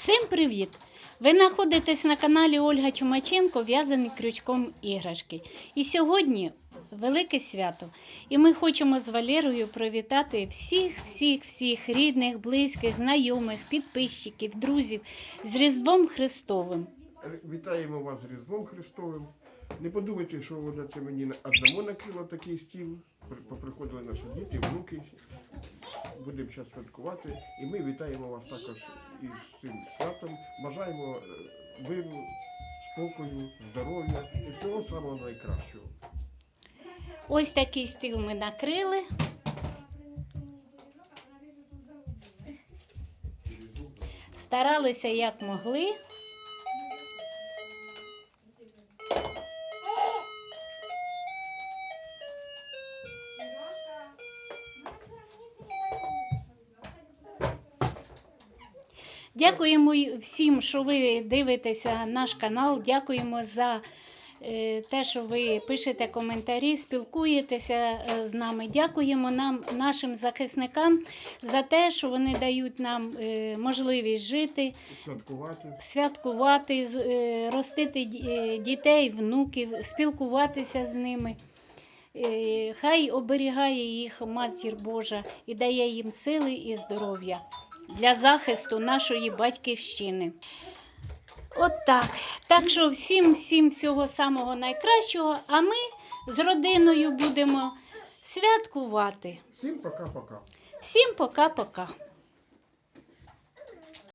Всім привіт! Ви знаходитесь на каналі Ольга Чумаченко В'язаний крючком іграшки. І сьогодні велике свято. І ми хочемо з Валерою привітати всіх, всіх, всіх рідних, близьких, знайомих, підписчиків, друзів з Різдвом Христовим. Вітаємо вас з Різдвом Христовим. Не подумайте, що вона це мені одному накрила такий стіл. При- Поприходили наші діти, внуки. Будемо зараз святкувати. І ми вітаємо вас також із цим святом. Бажаємо е, миру, спокою, здоров'я і всього самого найкращого. Ось такий стіл ми накрили. Старалися як могли. Дякуємо всім, що ви дивитеся наш канал. Дякуємо за е, те, що ви пишете коментарі, спілкуєтеся е, з нами. Дякуємо нам, нашим захисникам, за те, що вони дають нам е, можливість жити, Святкувати. святкувати, ростити дітей, внуків, спілкуватися з ними. Хай оберігає їх Матір Божа і дає їм сили і здоров'я для захисту нашої батьківщини. От так. Так що всім, всім всього самого найкращого, а ми з родиною будемо святкувати. Всім пока-пока. Всім пока-пока.